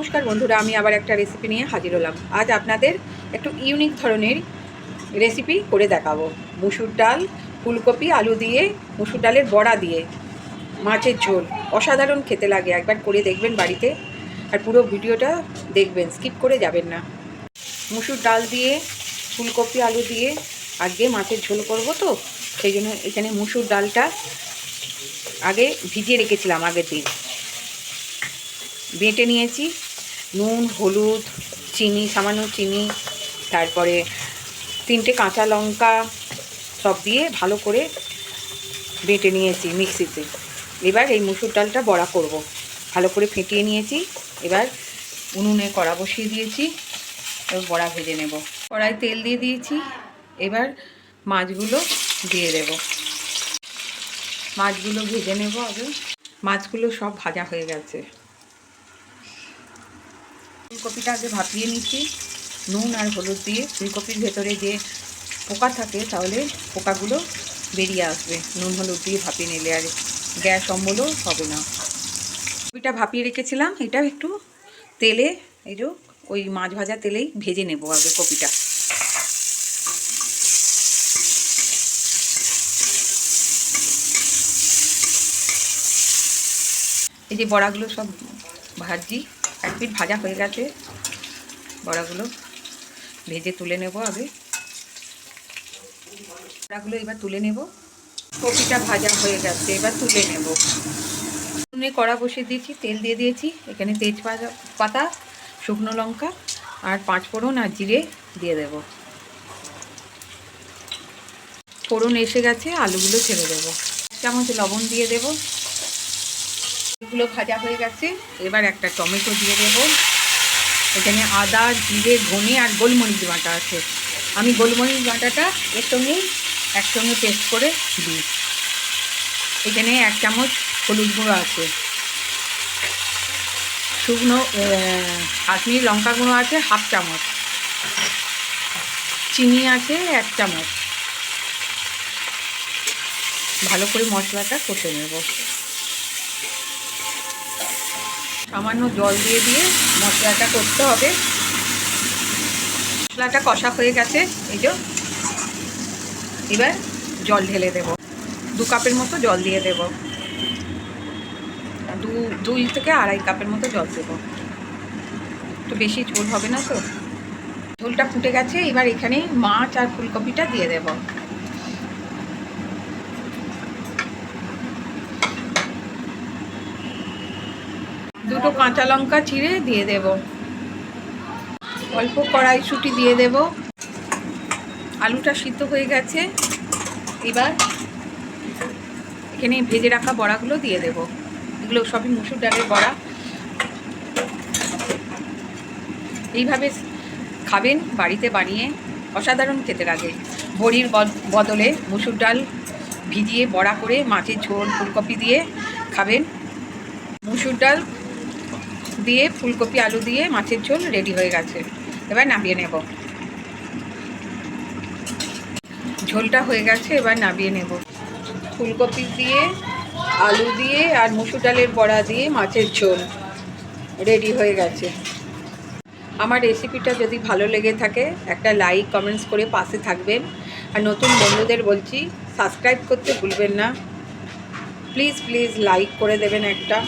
নমস্কার বন্ধুরা, আমি আবার একটা রেসিপি নিয়ে হাজির হলাম। আজ আপনাদের একটু ইউনিক ধরনের রেসিপি করে দেখাবো। মুসুর ডাল, ফুলকপি, আলু দিয়ে, মুসুর ডালের বড়া দিয়ে, মাছের ঝোল। অসাধারণ খেতে লাগে, একবার করে দেখবেন বাড়িতে। আর পুরো ভিডিওটা দেখবেন স্কিপ করে যাবেন না। মুসুর ডাল দিয়ে, ফুলকপি, আলু দিয়ে আগে মাছের ঝোল করব তো, সেই জন্য এখানে মুসুর ডালটা আগে ভিজিয়ে রেখেছিলাম আগের দিন। বেটে নিয়েছি নুন, হলুদ, চিনি, সামান্য চিনি, তারপরে তিনটে কাঁচা লঙ্কা সব দিয়ে ভালো করে বেটে নিয়েছি মিক্সিতে। এবার এই মুসুর ডালটা বড়া করব। ভালো করে ফেটিয়ে নিয়েছি। এবার উনুনে কড়া বসিয়ে দিয়েছি। এবার বড়া ভেজে নেব। কড়াই তেল দিয়ে দিয়েছি। এবার মাছগুলো দিয়ে দেব। মাছগুলো ভেজে নেব আগে। মাছগুলো সব ভাজা হয়ে গেছে। ফুলকপিটা আগে ভাপিয়ে নিচ্ছি। নুন আর হলুদ দিয়ে ফুলকপির ভেতরে যে পোকা থাকে তাহলে পোকাগুলো বেরিয়ে আসবে। নুন, হলুদ দিয়ে ভাপিয়ে নিলে আর গ্যাস, অম্বলও হবে না। কপিটা ভাপিয়ে রেখেছিলাম। এটা একটু তেলে এই যে ওই মাছ ভাজা তেলেই ভেজে নেব আগে কপিটা। এই যে বড়াগুলো সব ভাজি। এক পিঠ ভাজা হয়ে গেছে। বড়াগুলো ভেজে তুলে নেব আগে। বড়াগুলো এবার তুলে নেব। কপিটা ভাজা হয়ে গেছে, এবার তুলে নেব। উনুনে কড়া বসিয়ে দিয়েছি, তেল দিয়ে দিয়েছি। এখানে তেজপাতা, পাতা, শুকনো লঙ্কা আর পাঁচ ফোড়ন আর জিরে দিয়ে দেব। ফোড়ন এসে গেছে, আলুগুলো ছেড়ে দেবো। চামচ লবণ দিয়ে দেবো। এগুলো ভাজা হয়ে গেছে। এবার একটা টমেটো দিয়ে দেব। এখানে আদা, জিরে, ধনে আর গোলমরিচ বাটা আছে। আমি গোলমরিচ বাটাটা এর সঙ্গেই একসঙ্গে পেস্ট করে দিই। এখানে এক চামচ হলুদ গুঁড়ো আছে। শুকনো কাশ্মীরি লঙ্কা গুঁড়ো আছে, হাফ চামচ। চিনি আছে, এক চামচ। ভালো করে মশলাটা কষে নেব। সামান্য জল দিয়ে দিয়ে মশলাটা করতে হবে। মশলাটা কষা হয়ে গেছে, এই যে। এবার জল ঢেলে দেব। দু কাপের মতো জল দিয়ে দেব। দু, দুই থেকে আড়াই কাপের মতো জল দেব। তো বেশি ঝোল হবে না তো? ঝোলটা ফুটে গেছে, এবার এখানে মাছ আর ফুলকপিটা দিয়ে দেব। দুটো কাঁচা লঙ্কা চিড়ে দিয়ে দেব। অল্প কড়াইশুঁটি দিয়ে দেব। আলুটা সিদ্ধ হয়ে গেছে। এবার এখানে ভেজে রাখা বড়াগুলো দিয়ে দেব। এগুলো সবই মুসুর ডালের বড়া। এইভাবে খাবেন বাড়িতে বানিয়ে। অসাধারণ খেতে লাগে। বড়ির বদলে মুসুর ডাল ভিজিয়ে বড়া করে মাছের ঝোল, ফুলকপি দিয়ে খাবেন। মুসুর ডাল দিয়ে, ফুলকপি, আলু দিয়ে মাছের ঝোল রেডি হয়ে গেছে। এবার নামিয়ে নেব। ঝোলটা হয়ে গেছে, এবার নামিয়ে নেব। ফুলকপি দিয়ে, আলু দিয়ে আর মুসুর ডালের বড়া দিয়ে মাছের ঝোল রেডি হয়ে গেছে। আমার রেসিপিটা যদি ভালো লেগে থাকে, একটা লাইক কমেন্টস করে পাশে থাকবেন। আর নতুন বন্ধুদের বলছি সাবস্ক্রাইব করতে ভুলবেন না। প্লিজ প্লিজ লাইক করে দেবেন একটা।